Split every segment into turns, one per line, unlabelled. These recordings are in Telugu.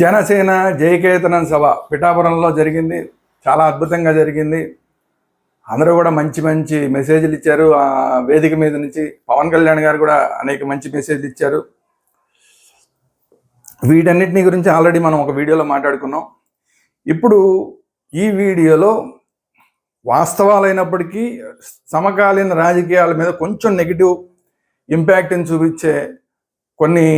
జనసేన జయకేతనం సభ పిఠాపురంలో జరిగింది. చాలా అద్భుతంగా జరిగింది. అందరూ కూడా మంచి మంచి మెసేజ్లు ఇచ్చారు. ఆ వేదిక మీద నుంచి పవన్ కళ్యాణ్ గారు కూడా అనేక మంచి మెసేజ్లు ఇచ్చారు. వీటన్నిటిని గురించి ఆల్రెడీ మనం ఒక వీడియోలో మాట్లాడుకున్నాం. ఇప్పుడు ఈ వీడియోలో వాస్తవాలైనప్పటికీ సమకాలీన రాజకీయాల మీద కొంచెం నెగిటివ్ ఇంపాక్ట్ని చూపించే కొన్ని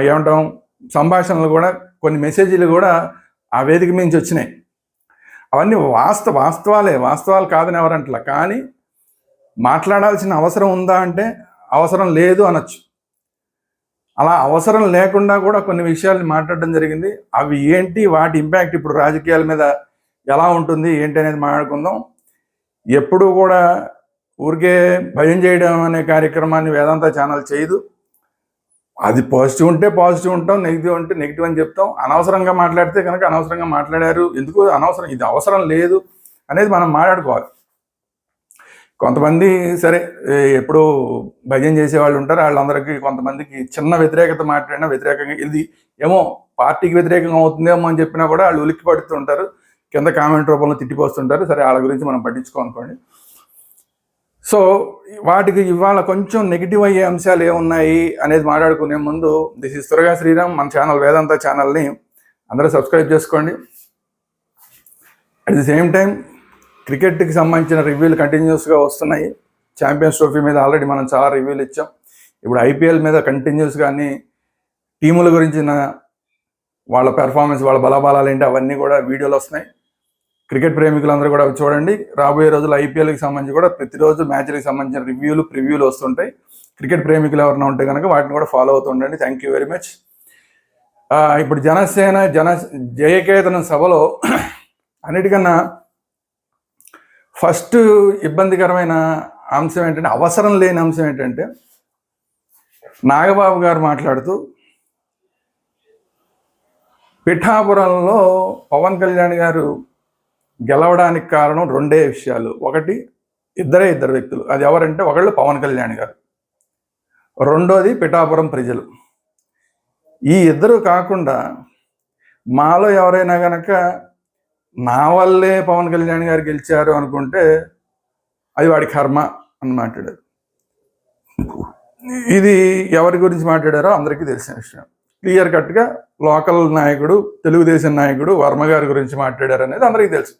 ఏమంటాం? సంభాషణలు కూడా కొన్ని మెసేజ్లు కూడా ఆ వేదిక నుంచి వచ్చినాయి. అవన్నీ వాస్తవ వాస్తవాలే. వాస్తవాలు కాదని ఎవరంటలా? కానీ మాట్లాడాల్సిన అవసరం ఉందా అంటే అవసరం లేదు అనొచ్చు. అలా అవసరం లేకుండా కూడా కొన్ని విషయాలు మాట్లాడడం జరిగింది. అవి ఏంటి? వాటి ఇంపాక్ట్ ఇప్పుడు రాజకీయాల మీద ఎలా ఉంటుంది? ఏంటి అనేది మాట్లాడుకుందాం. ఎప్పుడూ కూడా ఊరికే భయం చేయడం అనే కార్యక్రమాన్ని వేదాంత ఛానల్ చేయదు. అది పాజిటివ్ ఉంటే పాజిటివ్ ఉంటాం నెగిటివ్ ఉంటే నెగిటివ్ అని చెప్తాం. అనవసరంగా మాట్లాడితే కనుక అనవసరంగా మాట్లాడారు. ఎందుకు? అనవసరం ఇది అవసరం లేదు అనేది మనం మాట్లాడుకోవాలి. కొంతమంది సరే ఎప్పుడూ భజన చేసే వాళ్ళు ఉంటారు. వాళ్ళందరికీ కొంతమందికి చిన్న వ్యతిరేకత మాట్లాడినా వ్యతిరేకంగా ఇది ఏమో పార్టీకి వ్యతిరేకంగా అవుతుందేమో అని చెప్పినా కూడా వాళ్ళు ఉలిక్కి పడుతుంటారు కింద కామెంట్ రూపంలో తిట్టిపోస్తుంటారు. సరే వాళ్ళ గురించి మనం పట్టించుకోనుకోండి సో వాటికి ఇవాళ కొంచెం నెగిటివ్ అయ్యే అంశాలు ఏమున్నాయి అనేది మాట్లాడుకునే ముందు దిస్ ఇస్ త్వరగా శ్రీరామ్ మన ఛానల్ వేదాంత ఛానల్ని అందరూ సబ్స్క్రైబ్ చేసుకోండి. అట్ ది సేమ్ టైం క్రికెట్కి సంబంధించిన రివ్యూలు కంటిన్యూస్గా వస్తున్నాయి. ఛాంపియన్స్ ట్రోఫీ మీద ఆల్రెడీ మనం చాలా రివ్యూలు ఇచ్చాం. ఇప్పుడు ఐపీఎల్ మీద కంటిన్యూస్గా అన్ని టీముల గురించిన వాళ్ళ పెర్ఫార్మెన్స్ వాళ్ళ బలబలాలు ఏంటి అవన్నీ కూడా వీడియోలు వస్తున్నాయి. క్రికెట్ ప్రేమికులందరూ కూడా చూడండి. రాబోయే రోజులు ఐపీఎల్కి సంబంధించి కూడా ప్రతిరోజు మ్యాచ్లకు సంబంధించిన రివ్యూలు ప్రివ్యూలు వస్తుంటాయి. క్రికెట్ ప్రేమికులు ఎవరైనా ఉంటే కనుక వాటిని కూడా ఫాలో అవుతుండండి థ్యాంక్ యూ వెరీ మచ్ ఇప్పుడు జనసేన జన జయకేతనం సభలో అన్నిటికన్నా ఫస్ట్ ఇబ్బందికరమైన అంశం ఏంటంటే అవసరం లేని అంశం ఏంటంటే నాగబాబు గారు మాట్లాడుతూ పిఠాపురంలో పవన్ కళ్యాణ్ గారు గెలవడానికి కారణం రెండే విషయాలు. ఒకటి ఇద్దరే ఇద్దరు వ్యక్తులు. అది ఎవరంటే ఒకళ్ళు పవన్ కళ్యాణ్ గారు. రెండోది పిఠాపురం ప్రజలు. ఈ ఇద్దరు కాకుండా మాలో ఎవరైనా గనక నా వల్లే పవన్ కళ్యాణ్ గారు గెలిచారు అనుకుంటే అది వాడి కర్మ అని మాట్లాడారు. ఇది ఎవరి గురించి మాట్లాడారో అందరికీ తెలిసిన విషయం. క్లియర్ కట్గా లోకల్ నాయకుడు తెలుగుదేశం నాయకుడు వర్మ గారి గురించి మాట్లాడారు అనేది అందరికీ తెలుసు.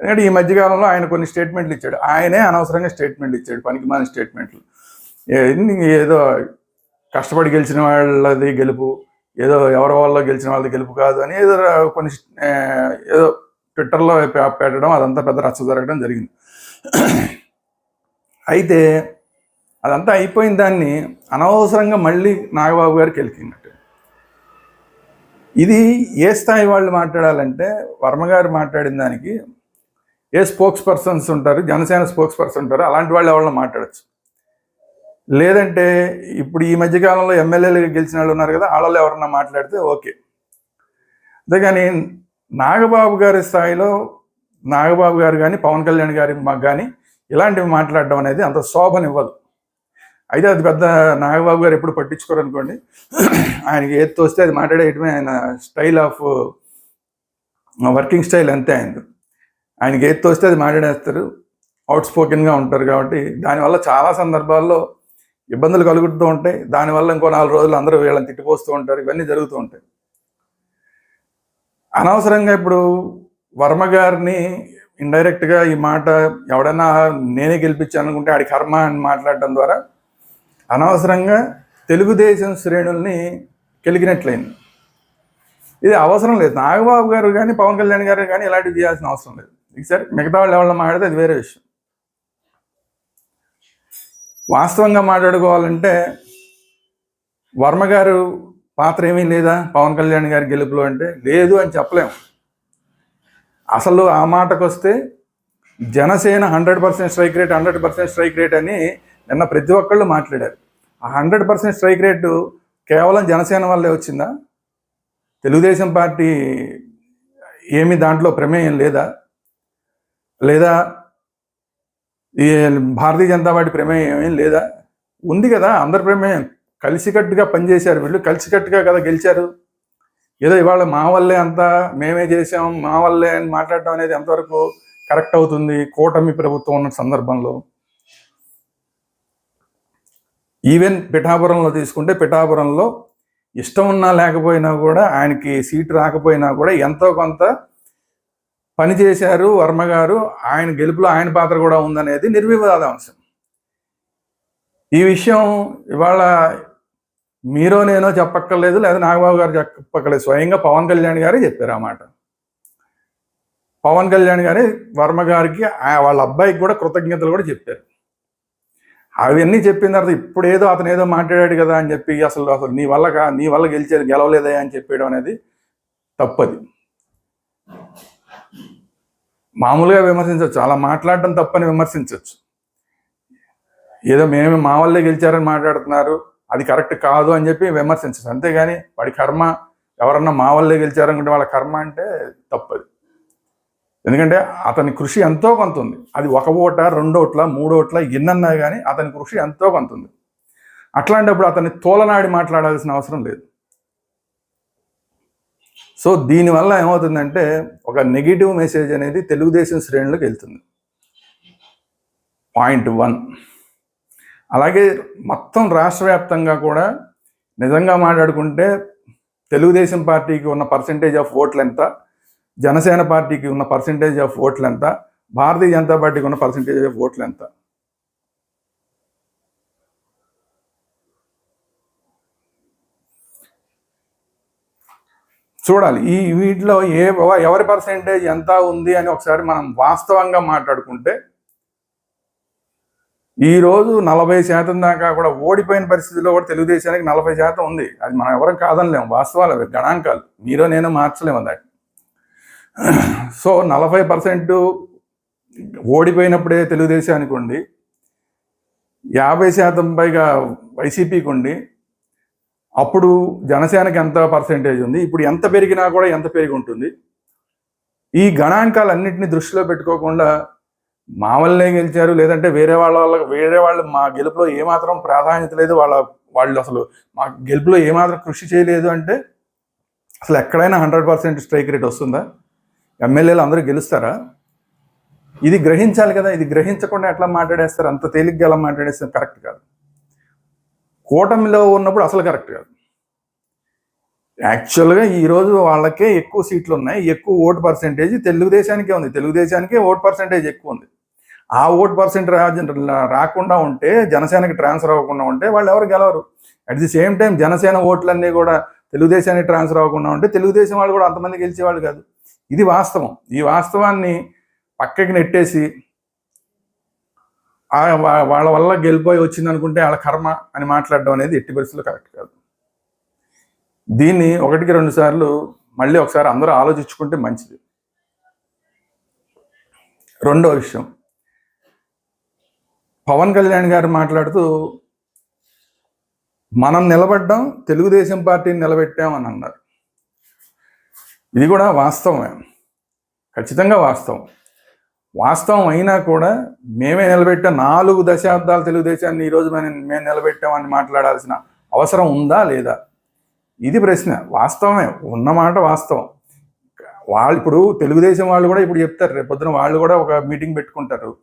ఎందుకంటే ఈ మధ్యకాలంలో ఆయన కొన్ని స్టేట్మెంట్లు ఇచ్చాడు. ఆయనే అనవసరంగా స్టేట్మెంట్లు ఇచ్చాడు పనికి మాని స్టేట్మెంట్లు ఏదో కష్టపడి గెలిచిన వాళ్ళది గెలుపు ఏదో ఎవరి వాళ్ళ గెలిచిన వాళ్ళది గెలుపు కాదు అని ఏదో కొన్ని ఏదో ట్విట్టర్లో పెట్టడం అదంతా పెద్ద రచ్చ జరగడం జరిగింది. అయితే అదంతా అయిపోయిన దాన్ని అనవసరంగా మళ్ళీ నాగబాబు గారికి వెళ్ళినట్టు ఇది ఏ స్థాయి వాళ్ళు మాట్లాడాలంటే వర్మ గారు మాట్లాడిన దానికి ఏ స్పోక్స్ పర్సన్స్ ఉంటారు? జనసేన స్పోక్స్ పర్సన్ ఉంటారు? అలాంటి వాళ్ళు ఎవరిని మాట్లాడచ్చు. లేదంటే ఇప్పుడు ఈ మధ్యకాలంలో ఎమ్మెల్యేలు గెలిచిన వాళ్ళు ఉన్నారు కదా వాళ్ళలో ఎవరన్నా మాట్లాడితే ఓకే. అంతేగాని నాగబాబు గారి స్థాయిలో నాగబాబు గారు కానీ పవన్ కళ్యాణ్ గారి మాకు కానీ ఇలాంటివి మాట్లాడడం అనేది అంత శోభనివ్వదు. అయితే అది పెద్ద నాగబాబు గారు ఎప్పుడు పట్టించుకోరు అనుకోండి. ఆయనకి ఏది తోస్తే అది మాట్లాడేయటమే ఆయన స్టైల్ ఆఫ్ వర్కింగ్ స్టైల్ అంతే ఆయనది. ఆయనకి ఏది తోస్తే అది మాట్లాడేస్తారు. అవుట్ స్పోకెన్గా ఉంటారు కాబట్టి దానివల్ల చాలా సందర్భాల్లో ఇబ్బందులు కలుగుతూ ఉంటాయి. దానివల్ల ఇంకో నాలుగు రోజులు అందరూ వీళ్ళని తిట్టిపోస్తూ ఉంటారు. ఇవన్నీ జరుగుతూ ఉంటాయి. అనవసరంగా ఇప్పుడు వర్మ గారిని ఇండైరెక్ట్గా ఈ మాట ఎవడైనా నేనే గెలిపించాను అనుకుంటే ఆడి కర్మ అని మాట్లాడటం ద్వారా అనవసరంగా తెలుగుదేశం శ్రేణుల్ని కెలిగినట్లయింది. ఇది అవసరం లేదు. నాగబాబు గారు కానీ పవన్ కళ్యాణ్ గారు కానీ ఇలాంటివి చేయాల్సిన అవసరం లేదు. సరే మిగతా వాళ్ళు ఎవరిలో మాట్లాడితే అది వేరే విషయం. వాస్తవంగా మాట్లాడుకోవాలంటే వర్మ గారు పాత్ర ఏమీ లేదా? పవన్ కళ్యాణ్ గారి గెలుపులో అంటే లేదు అని చెప్పలేము అసలు ఆ మాటకు వస్తే Janasena hundred percent strike rate hundred percent strike rate అని నిన్న ప్రతి ఒక్కళ్ళు మాట్లాడారు. ఆ హండ్రెడ్ పర్సెంట్ స్ట్రైక్ రేటు కేవలం జనసేన వల్లే వచ్చిందా? తెలుగుదేశం పార్టీ ఏమి దాంట్లో ప్రమేయం లేదా? లేదా ఈ భారతీయ జనతా పార్టీ ప్రమేయం ఏం లేదా? ఉంది కదా అందరి ప్రమేయం. కలిసికట్టుగా పనిచేశారు వీళ్ళు కలిసికట్టుగా కదా గెలిచారు. ఏదో ఇవాళ మా వల్లే అంతా మేమే చేసాం మా వల్లే అని మాట్లాడటం అనేది ఎంతవరకు కరెక్ట్ అవుతుంది? కూటమి ప్రభుత్వం ఉన్న సందర్భంలో. ఈవెన్ పిఠాపురంలో తీసుకుంటే పిఠాపురంలో ఇష్టం ఉన్నా లేకపోయినా కూడా ఆయనకి సీటు రాకపోయినా కూడా ఎంతో కొంత పని చేశారు వర్మ గారు ఆయన గెలుపులో ఆయన పాత్ర కూడా ఉందనేది నిర్వివాద అంశం. ఈ విషయం ఇవాళ మీరో నేనో చెప్పక్కర్లేదు లేదా నాగబాబు గారు చెప్పక్కర్లేదు. స్వయంగా పవన్ కళ్యాణ్ గారే చెప్పారు ఆ మాట. పవన్ కళ్యాణ్ గారే వర్మ గారికి వాళ్ళ అబ్బాయికి కూడా కృతజ్ఞతలు కూడా చెప్పారు. అవన్నీ చెప్పిన తర్వాత ఇప్పుడు ఏదో అతను ఏదో మాట్లాడాడు కదా అని చెప్పి అసలు అసలు నీ వల్ల నీ వల్ల గెలిచేది గెలవలేదా అని చెప్పేయడం అనేది తప్పది. మామూలుగా విమర్శించవచ్చు. అలా మాట్లాడడం తప్పని విమర్శించవచ్చు. ఏదో మేము మా వల్లే గెలిచారని మాట్లాడుతున్నారు. అది కరెక్ట్ కాదు అని చెప్పి విమర్శించచ్చు అంతేగాని వాడి కర్మ ఎవరన్నా మా వల్లే గెలిచారనుకుంటే వాళ్ళ కర్మ అంటే తప్పది. ఎందుకంటే అతని కృషి ఎంతో కొంత ఉంది. అది ఒక ఓట రెండు ఓట్ల మూడు ఓట్ల ఎన్నన్నా కానీ అతని కృషి ఎంతో కొంత ఉంది. అట్లాంటప్పుడు అతన్ని తోలనాడి మాట్లాడాల్సిన అవసరం లేదు. సో దీనివల్ల ఏమవుతుందంటే ఒక నెగిటివ్ మెసేజ్ అనేది తెలుగుదేశం శ్రేణులకు వెళ్తుంది. Point one. అలాగే మొత్తం రాష్ట్ర వ్యాప్తంగా కూడా నిజంగా మాట్లాడుకుంటే తెలుగుదేశం పార్టీకి ఉన్న పర్సంటేజ్ ఆఫ్ ఓట్లు ఎంత? జనసేన పార్టీకి ఉన్న పర్సంటేజ్ ఆఫ్ ఓట్లు ఎంత? భారతీయ జనతా పార్టీకి ఉన్న పర్సంటేజ్ ఆఫ్ ఓట్లు ఎంత? చూడాలి. ఈ వీటిలో ఏ ఎవరి పర్సెంటేజ్ ఎంత ఉంది అని ఒకసారి మనం వాస్తవంగా మాట్లాడుకుంటే ఈరోజు నలభై శాతం దాకా కూడా ఓడిపోయిన పరిస్థితిలో కూడా తెలుగుదేశానికి నలభై శాతం ఉంది. అది మనం ఎవరం కాదనలేము వాస్తవాలు అవి గణాంకాలు. మీరు నేను మార్చలేము దాన్ని. సో నలభై పర్సెంట్ ఓడిపోయినప్పుడే తెలుగుదేశానికి ఉండి యాభై శాతం పైగా వైసీపీకి ఉండి అప్పుడు జనసేనకి ఎంత పర్సెంటేజ్ ఉంది? ఇప్పుడు ఎంత పెరిగినా కూడా ఎంత పెరిగి ఉంటుంది ఈ గణాంకాలన్నింటినీ దృష్టిలో పెట్టుకోకుండా మా వల్లే గెలిచారు లేదంటే వేరే వాళ్ళ వాళ్ళ వేరే వాళ్ళు మా గెలుపులో ఏమాత్రం ప్రాధాన్యత లేదు వాళ్ళ వాళ్ళు అసలు మా గెలుపులో ఏమాత్రం కృషి చేయలేదు అంటే అసలు ఎక్కడైనా హండ్రెడ్ పర్సెంట్ స్ట్రైక్ రేట్ వస్తుందా? ఎమ్మెల్యేలు అందరూ గెలుస్తారా? ఇది గ్రహించాలి కదా ఇది గ్రహించకుండా ఎట్లా మాట్లాడేస్తారు? అంత తేలిగ్గా ఎలా మాట్లాడేస్తారు? కరెక్ట్ కాదు. కూటమిలో ఉన్నప్పుడు అసలు కరెక్ట్ కాదు. యాక్చువల్గా ఈరోజు వాళ్ళకే ఎక్కువ సీట్లు ఉన్నాయి. ఎక్కువ ఓటు పర్సెంటేజ్ తెలుగుదేశానికే ఉంది. తెలుగుదేశానికే ఓటు పర్సెంటేజ్ ఎక్కువ ఉంది. ఆ ఓటు పర్సెంట్ రాకుండా ఉంటే జనసేనకి ట్రాన్స్ఫర్ అవ్వకుండా ఉంటే వాళ్ళు ఎవరు గెలవరు. At the same time Janasena ఓట్లన్నీ కూడా తెలుగుదేశానికి ట్రాన్స్ఫర్ అవ్వకుండా ఉంటే తెలుగుదేశం వాళ్ళు కూడా అంతమంది గెలిచేవాళ్ళు కాదు. ఇది వాస్తవం. ఈ వాస్తవాన్ని పక్కకి నెట్టేసి వాళ్ళ వల్ల గెలిపోయి వచ్చింది అనుకుంటే వాళ్ళ కర్మ అని మాట్లాడడం అనేది ఎట్టి పరిస్థితుల్లో కరెక్ట్ కాదు. దీన్ని ఒకటికి రెండు సార్లు మళ్ళీ ఒకసారి అందరూ ఆలోచించుకుంటే మంచిది. రెండో విషయం. పవన్ కళ్యాణ్ గారు మాట్లాడుతూ మనం నిలబడ్డాం తెలుగుదేశం పార్టీని నిలబెట్టామని అన్నారు. ఇది కూడా వాస్తవమే. ఖచ్చితంగా వాస్తవం. వాస్తవం అయినా కూడా మేమే నిలబెట్టాం. నాలుగు దశాబ్దాలు తెలుగుదేశాన్ని ఈరోజు మేము మేము నిలబెట్టామని మాట్లాడాల్సిన అవసరం ఉందా లేదా? ఇది ప్రశ్న. వాస్తవమే. ఉన్నమాట వాస్తవం. వాళ్ళు ఇప్పుడు తెలుగుదేశం వాళ్ళు కూడా ఇప్పుడు చెప్తారు. రేపు పొద్దున వాళ్ళు కూడా ఒక మీటింగ్ పెట్టుకుంటారు.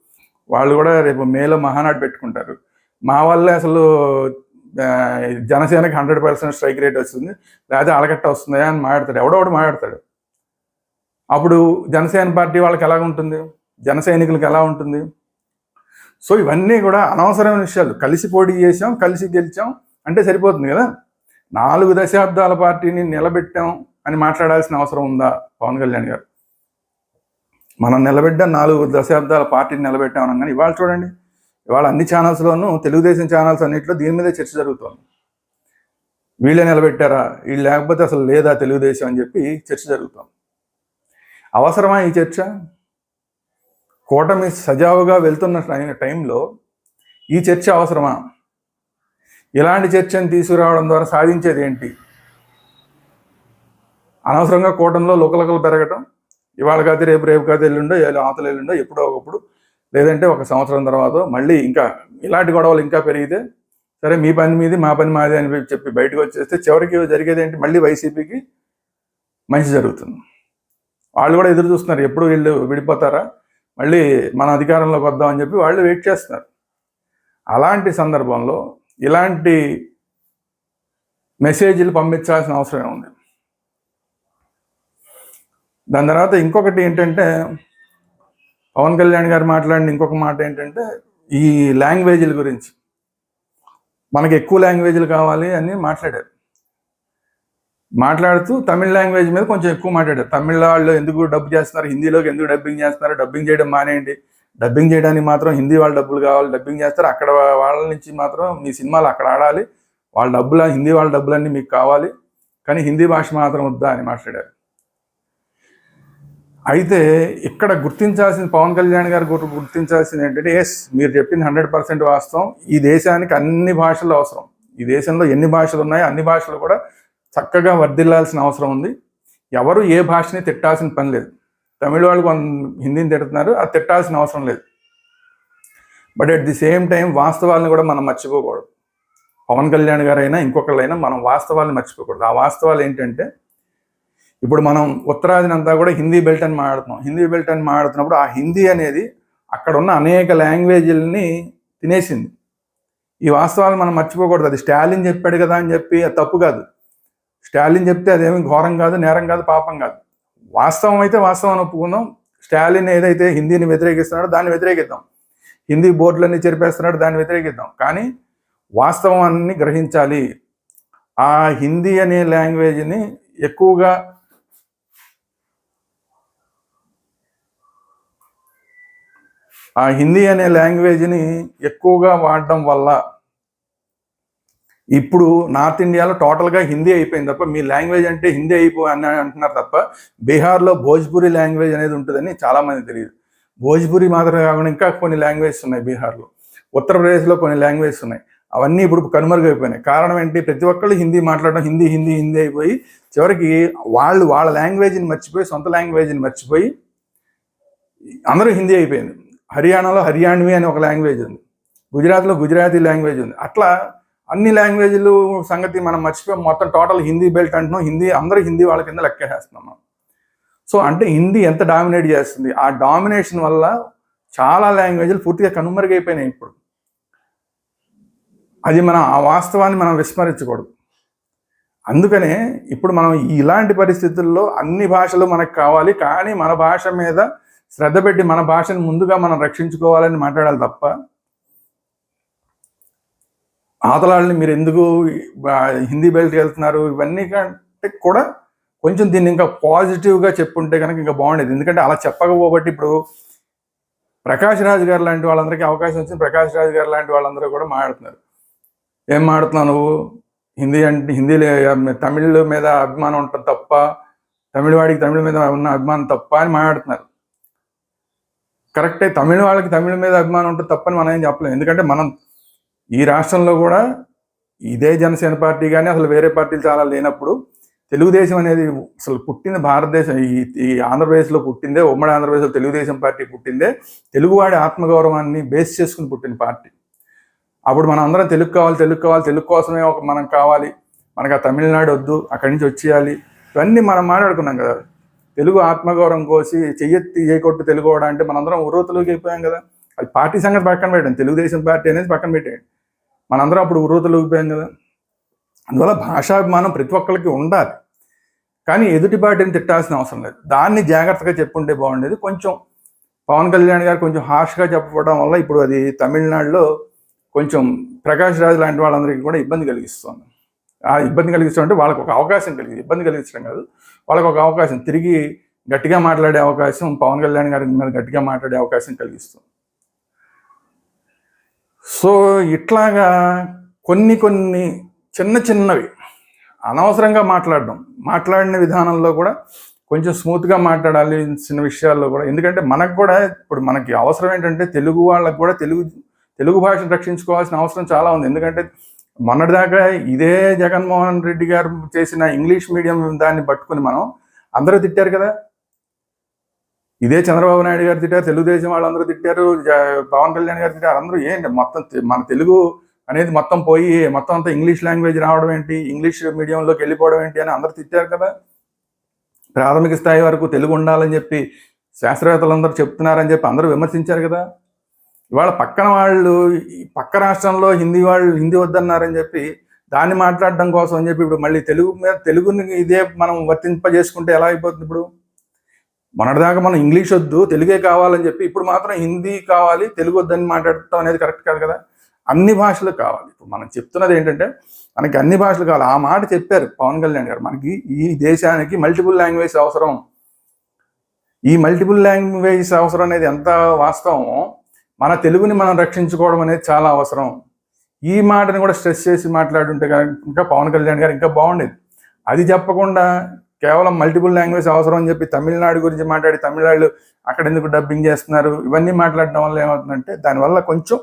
వాళ్ళు కూడా రేపు మేలో మహానాడు పెట్టుకుంటారు. మా వల్లే అసలు జనసేనకి హండ్రెడ్ పర్సెంట్ స్ట్రైక్ రేట్ వస్తుంది. లేదా అలకట్ట వస్తుందా అని మాట్లాడతాడు. ఎవడో మాట్లాడతాడు. అప్పుడు జనసేన పార్టీ వాళ్ళకి ఎలా ఉంటుంది జన సైనికులకు ఎలా ఉంటుంది? సో ఇవన్నీ కూడా అనవసరమైన విషయాలు. కలిసి పోటీ చేసాం కలిసి గెలిచాం అంటే సరిపోతుంది కదా? నాలుగు దశాబ్దాల పార్టీని నిలబెట్టాం అని మాట్లాడాల్సిన అవసరం ఉందా పవన్ కళ్యాణ్ గారు? మనం నిలబెట్టాం నాలుగు దశాబ్దాల పార్టీని నిలబెట్టాం అనగానే ఇవాళ చూడండి. ఇవాళ అన్ని ఛానల్స్లోనూ తెలుగుదేశం ఛానల్స్ అన్నింటిలో దీని మీదే చర్చ జరుగుతోంది. వీళ్ళే నిలబెట్టారా? వీళ్ళు లేకపోతే అసలు లేదా తెలుగుదేశం అని చెప్పి చర్చ జరుగుతోంది. అవసరమా ఈ చర్చ? కూటమి సజావుగా వెళ్తున్న టైంలో ఈ చర్చ అవసరమా? ఇలాంటి చర్చను తీసుకురావడం ద్వారా సాధించేది ఏంటి? అనవసరంగా కూటమిలో లోకలకలు పెరగటం ఇవాళ కాదు రేపు రేపు కాదు ఎల్లుండో ఆతలు ఎల్లుండో ఎప్పుడో ఒకప్పుడు లేదంటే ఒక సంవత్సరం తర్వాత మళ్ళీ ఇంకా ఇలాంటి గొడవలు ఇంకా పెరిగితే సరే మీ పని మీది మా పని మాది అని చెప్పి బయటకు వచ్చేస్తే చివరికి జరిగేది ఏంటి? మళ్ళీ వైసీపీకి మంచి జరుగుతుంది. వాళ్ళు కూడా ఎదురు చూస్తున్నారు ఎప్పుడు వీళ్ళు విడిపోతారా? మళ్ళీ మన అధికారంలోకి వద్దామని చెప్పి వాళ్ళు వెయిట్ చేస్తున్నారు. అలాంటి సందర్భంలో ఇలాంటి మెసేజ్లు పంపించాల్సిన అవసరం ఉంది దాని తర్వాత ఇంకొకటి ఏంటంటే పవన్ కళ్యాణ్ గారు మాట్లాడిన ఇంకొక మాట ఏంటంటే ఈ లాంగ్వేజ్ల గురించి. మనకి ఎక్కువ లాంగ్వేజ్లు కావాలి అని మాట్లాడారు. మాట్లాడుతూ తమిళ లాంగ్వేజ్ మీద కొంచెం ఎక్కువ మాట్లాడారు. తమిళ వాళ్ళు ఎందుకు డబ్బు చేస్తున్నారు? హిందీలోకి ఎందుకు డబ్బింగ్ చేస్తున్నారు? డబ్బింగ్ చేయడం మానేయండి. డబ్బింగ్ చేయడానికి మాత్రం హిందీ వాళ్ళ డబ్బులు కావాలి. డబ్బింగ్ చేస్తారు. అక్కడ వాళ్ళ నుంచి మాత్రం మీ సినిమాలు అక్కడ ఆడాలి. వాళ్ళ డబ్బులు హిందీ వాళ్ళ డబ్బులన్నీ మీకు కావాలి. కానీ హిందీ భాష మాత్రం వద్దా అని మాట్లాడారు. అయితే ఇక్కడ గుర్తించాల్సిన పవన్ కళ్యాణ్ గారు గుర్తించాల్సింది ఏంటంటే ఎస్ మీరు చెప్పింది హండ్రెడ్ పర్సెంట్ వాస్తవం. ఈ దేశానికి అన్ని భాషలు అవసరం. ఈ దేశంలో ఎన్ని భాషలు ఉన్నాయో అన్ని భాషలు కూడా చక్కగా వర్ధిల్లాల్సిన అవసరం ఉంది. ఎవరు ఏ భాషని తిట్టాల్సిన పని లేదు. తమిళ వాళ్ళు కొంత హిందీని తిడుతున్నారు అది తిట్టాల్సిన అవసరం లేదు. But at the same time వాస్తవాలను కూడా మనం మర్చిపోకూడదు. పవన్ కళ్యాణ్ గారైనా ఇంకొకళ్ళైనా మనం వాస్తవాలను మర్చిపోకూడదు. ఆ వాస్తవాలు ఏంటంటే ఇప్పుడు మనం ఉత్తరాదిని అంతా కూడా హిందీ బెల్ట్ అని మాట్లాడుతున్నాం. హిందీ బెల్ట్ అని మాట్లాడుతున్నప్పుడు ఆ హిందీ అనేది అక్కడ ఉన్న అనేక లాంగ్వేజ్లని తినేసింది. ఈ వాస్తవాలు మనం మర్చిపోకూడదు. అది స్టాలిన్ చెప్పాడు కదా అని చెప్పి అది తప్పు కాదు. స్టాలిన్ చెప్తే అదేమి ఘోరం కాదు నేరం కాదు పాపం కాదు. వాస్తవం అయితే వాస్తవం ఒప్పుకుందాం. స్టాలిన్ ఏదైతే హిందీని వ్యతిరేకిస్తున్నాడో దాన్ని వ్యతిరేకిద్దాం. హిందీ బోర్డులన్నీ చెరిపేస్తున్నాడు దాన్ని వ్యతిరేకిద్దాం. కానీ వాస్తవాన్ని గ్రహించాలి. ఆ హిందీ అనే లాంగ్వేజ్ని ఎక్కువగా ఆ హిందీ అనే లాంగ్వేజ్ని ఎక్కువగా వాడడం వల్ల ఇప్పుడు నార్త్ ఇండియాలో టోటల్గా హిందీ అయిపోయింది తప్ప మీ లాంగ్వేజ్ అంటే హిందీ అయిపో అని అంటున్నారు తప్ప బీహార్లో భోజ్పురి లాంగ్వేజ్ అనేది ఉంటుందని చాలామంది తెలియదు. భోజ్పురి మాత్రమే కాకుండా ఇంకా కొన్ని లాంగ్వేజెస్ ఉన్నాయి బీహార్లో. ఉత్తరప్రదేశ్లో కొన్ని లాంగ్వేజెస్ ఉన్నాయి. అవన్నీ ఇప్పుడు కనుమరుగైపోయినాయి. కారణం ఏంటి? ప్రతి ఒక్కళ్ళు హిందీ మాట్లాడడం హిందీ హిందీ హిందీ అయిపోయి చివరికి వాళ్ళు వాళ్ళ లాంగ్వేజ్ని మర్చిపోయి సొంత లాంగ్వేజ్ని మర్చిపోయి అందరూ హిందీ అయిపోయింది. హర్యానాలో హర్యాణవి అని ఒక లాంగ్వేజ్ ఉంది. గుజరాత్లో గుజరాతీ లాంగ్వేజ్ ఉంది. అట్లా అన్ని లాంగ్వేజ్లు సంగతి మనం మర్చిపోయి. మొత్తం టోటల్ హిందీ బెల్ట్ అంటున్నాం. హిందీ అందరూ హిందీ వాళ్ళ కింద లెక్కేసేస్తున్నాం మనం. సో అంటే హిందీ ఎంత డామినేట్ చేస్తుంది? ఆ డామినేషన్ వల్ల చాలా లాంగ్వేజ్లు పూర్తిగా కనుమరుగైపోయినాయి ఇప్పుడు. అది మనం ఆ వాస్తవాన్ని మనం విస్మరించకూడదు. అందుకనే ఇప్పుడు మనం ఇలాంటి పరిస్థితుల్లో అన్ని భాషలు మనకు కావాలి కానీ మన భాష మీద శ్రద్ధ పెట్టి మన భాషను ముందుగా మనం రక్షించుకోవాలని మాట్లాడాలి తప్ప ఆతలాళ్ళని మీరు ఎందుకు హిందీ బెల్ట్కి వెళ్తున్నారు? ఇవన్నీ కంటే కూడా కొంచెం దీన్ని ఇంకా పాజిటివ్గా చెప్పుంటే కనుక ఇంకా బాగుండేది. ఎందుకంటే అలా చెప్పకపోబట్టి ఇప్పుడు ప్రకాష్ రాజ్ గారు లాంటి వాళ్ళందరికీ అవకాశం వచ్చింది. ప్రకాష్ రాజ్ గారు లాంటి వాళ్ళందరూ కూడా మాట్లాడుతున్నారు. ఏం మాడుతున్నావు నువ్వు? హిందీ అంటే హిందీ తమిళ్ మీద అభిమానం ఉంటుంది తప్ప తమిళ వాడికి తమిళ మీద ఉన్న అభిమానం తప్ప అని మాట్లాడుతున్నారు. కరెక్టే తమిళ వాళ్ళకి తమిళ మీద అభిమానం ఉంటుంది తప్పని మనం ఏం చెప్పలేము ఎందుకంటే మనం ఈ రాష్ట్రంలో కూడా ఇదే జనసేన పార్టీ కానీ అసలు వేరే పార్టీలు చాలా లేనప్పుడు తెలుగుదేశం అనేది అసలు పుట్టింది భారతదేశం. ఈ ఈ ఆంధ్రప్రదేశ్లో పుట్టిందే ఉమ్మడి ఆంధ్రప్రదేశ్లో తెలుగుదేశం పార్టీ పుట్టిందే తెలుగువాడి ఆత్మగౌరవాన్ని బేస్ చేసుకుని పుట్టిన పార్టీ. అప్పుడు మనం అందరం తెలుగు కావాలి తెలుగు కావాలి తెలుగు కోసమే ఒక మనం కావాలి. మనకు ఆ తమిళనాడు వద్దు అక్కడి నుంచి వచ్చేయాలి. ఇవన్నీ మనం మాట్లాడుకున్నాం కదా. తెలుగు ఆత్మగౌరవం కోసి చెయ్యెత్తి చేయకొట్టు తెలుగు వాడు అంటే మనందరం ఉర్రూతలోకి అయిపోయాం కదా. అది పార్టీ సంగతి పక్కన పెట్టండి. తెలుగుదేశం పార్టీ అనేది పక్కన పెట్టేయండి. మనందరం అప్పుడు ఉర్రూతలోకి పోయాం కదా. అందువల్ల భాషాభిమానం ప్రతి ఒక్కరికి ఉండాలి. కానీ ఎదుటిపాటిని తిట్టాల్సిన అవసరం లేదు. దాన్ని జాగ్రత్తగా చెప్పుంటే బాగుండేది. కొంచెం పవన్ కళ్యాణ్ గారు కొంచెం హార్ష్గా చెప్పడం వల్ల ఇప్పుడు అది తమిళనాడులో కొంచెం ప్రకాష్ రాజ్ లాంటి వాళ్ళందరికీ కూడా ఇబ్బంది కలిగిస్తుంది. ఆ ఇబ్బంది కలిగిస్తుంది అంటే వాళ్ళకు ఒక అవకాశం కలిగింది. ఇబ్బంది కలిగించడం కాదు. వాళ్ళకు ఒక అవకాశం. తిరిగి గట్టిగా మాట్లాడే అవకాశం పవన్ కళ్యాణ్ గారి మీద గట్టిగా మాట్లాడే అవకాశం కలిగిస్తుంది. సో ఇట్లాగా కొన్ని కొన్ని చిన్న చిన్నవి అనవసరంగా మాట్లాడడం మాట్లాడిన విధానంలో కూడా కొంచెం స్మూత్గా మాట్లాడాలి చిన్న విషయాల్లో కూడా ఎందుకంటే మనకు కూడా ఇప్పుడు మనకి అవసరం ఏంటంటే తెలుగు వాళ్ళకు కూడా తెలుగు తెలుగు భాషను రక్షించుకోవాల్సిన అవసరం చాలా ఉంది. ఎందుకంటే మొన్నటిదాకా ఇదే జగన్మోహన్ రెడ్డి గారు చేసిన ఇంగ్లీష్ మీడియం దాన్ని పట్టుకుని మనం అందరూ తిట్టారు కదా. ఇదే చంద్రబాబు నాయుడు గారు తిట్టారు తెలుగుదేశం వాళ్ళందరూ తిట్టారు పవన్ కళ్యాణ్ గారు తిట్టారు అందరూ ఏంటి మొత్తం మన తెలుగు అనేది మొత్తం పోయి మొత్తం అంతా ఇంగ్లీష్ లాంగ్వేజ్ రావడం ఏంటి ఇంగ్లీష్ మీడియంలోకి వెళ్ళిపోవడం ఏంటి అని అందరూ తిట్టారు కదా. ప్రాథమిక స్థాయి వరకు తెలుగు ఉండాలని చెప్పి శాస్త్రవేత్తలందరూ చెప్తున్నారని చెప్పి అందరూ విమర్శించారు కదా. ఇవాళ పక్కన వాళ్ళు ఈ పక్క రాష్ట్రంలో హిందీ వాళ్ళు హిందీ వద్దన్నారని చెప్పి దాన్ని మాట్లాడడం కోసం అని చెప్పి ఇప్పుడు మళ్ళీ తెలుగు మీద తెలుగుని ఇదే మనం వర్తింపజేసుకుంటే ఎలా అయిపోతుంది ఇప్పుడు? మొన్నటిదాకా మనం ఇంగ్లీష్ వద్దు తెలుగే కావాలని చెప్పి ఇప్పుడు మాత్రం హిందీ కావాలి తెలుగు వద్దని మాట్లాడటం అనేది కరెక్ట్ కాదు కదా. అన్ని భాషలు కావాలి. ఇప్పుడు మనం చెప్తున్నది ఏంటంటే మనకి అన్ని భాషలు కావాలి. ఆ మాట చెప్పారు పవన్ కళ్యాణ్ గారు. మనకి ఈ దేశానికి మల్టిపుల్ లాంగ్వేజ్ అవసరం. ఈ మల్టిపుల్ లాంగ్వేజ్ అవసరం అనేది ఎంత వాస్తవమో మన తెలుగుని మనం రక్షించుకోవడం అనేది చాలా అవసరం. ఈ మాటని కూడా స్ట్రెస్ చేసి మాట్లాడుంటే కనుక ఇంకా పవన్ కళ్యాణ్ గారు ఇంకా బాగుండేది. అది చెప్పకుండా కేవలం మల్టిపుల్ లాంగ్వేజ్ అవసరం అని చెప్పి తమిళనాడు గురించి మాట్లాడి తమిళనాడు అక్కడ ఎందుకు డబ్బింగ్ చేస్తున్నారు? ఇవన్నీ మాట్లాడడం వల్ల ఏమవుతుందంటే దానివల్ల కొంచెం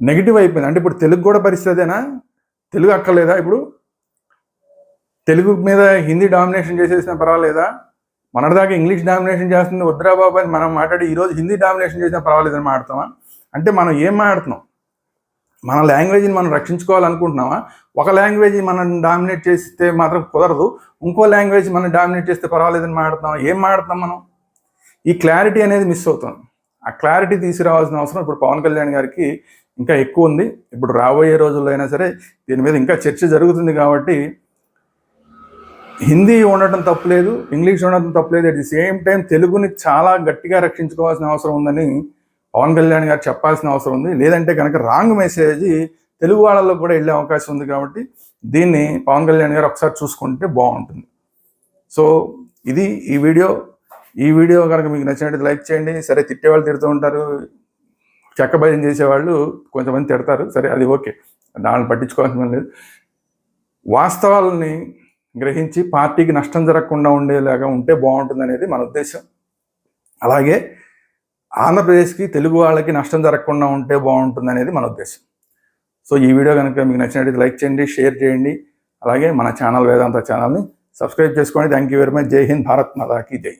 నెగిటివ్ అయిపోయింది. అంటే ఇప్పుడు తెలుగు కూడా పరిస్థితి అదేనా? తెలుగు అక్కర్లేదా ఇప్పుడు? తెలుగు మీద హిందీ డామినేషన్ చేసేసిన పర్వాలేదా? మనదాకా ఇంగ్లీష్ డామినేషన్ చేస్తుంది. వద్దురా బాబు అని మనం మాట్లాడి ఈరోజు హిందీ డామినేషన్ చేసినా పర్వాలేదని మాట్లాడతామా? అంటే మనం ఏం మాట్లాడుతున్నాం? మన లాంగ్వేజ్ని మనం రక్షించుకోవాలనుకుంటున్నామా? ఒక లాంగ్వేజ్ మనం డామినేట్ చేస్తే మాత్రం కుదరదు. ఇంకో లాంగ్వేజ్ మనం డామినేట్ చేస్తే పర్వాలేదని మాట్లాడుతున్నాం ఏం మాట్లాడుతున్నాం మనం? ఈ క్లారిటీ అనేది మిస్ అవుతుంది ఆ క్లారిటీ తీసుకురావాల్సిన అవసరం ఇప్పుడు పవన్ కళ్యాణ్ గారికి ఇంకా ఎక్కువ ఉంది. ఇప్పుడు రాబోయే రోజుల్లో అయినా సరే దీని మీద ఇంకా చర్చ జరుగుతుంది కాబట్టి హిందీ ఉండటం తప్పులేదు ఇంగ్లీష్ ఉండటం తప్పులేదు అట్ ది సేమ్ టైం తెలుగుని చాలా గట్టిగా రక్షించుకోవాల్సిన అవసరం ఉందని పవన్ కళ్యాణ్ గారు చెప్పాల్సిన అవసరం ఉంది. లేదంటే కనుక రాంగ్ మెసేజ్ తెలుగు వాళ్ళలో కూడా వెళ్ళే అవకాశం ఉంది కాబట్టి దీన్ని పవన్ కళ్యాణ్ గారు ఒకసారి చూసుకుంటే బాగుంటుంది. సో ఇది ఈ వీడియో. ఈ వీడియో కనుక మీకు నచ్చినట్టు లైక్ చేయండి. సరే తిట్టేవాళ్ళు తిడుతూ ఉంటారు. చెక్క భయం చేసేవాళ్ళు కొంతమంది తిడతారు. సరే అది ఓకే. దాన్ని పట్టించుకోవాల్సిన లేదు. వాస్తవాలని గ్రహించి పార్టీకి నష్టం జరగకుండా ఉండేలాగా ఉంటే బాగుంటుంది అనేది మన ఉద్దేశం. అలాగే ఆంధ్రప్రదేశ్కి తెలుగు వాళ్ళకి నష్టం జరగకుండా ఉంటే బాగుంటుంది అనేది మన ఉద్దేశం. సో ఈ వీడియో కనుక మీకు నచ్చినట్టు లైక్ చేయండి షేర్ చేయండి. అలాగే మన ఛానల్ వేదాంత ఛానల్ని సబ్స్క్రైబ్ చేసుకోండి. Thank you very much. జై హింద్ భారత్ మాతాకి జై.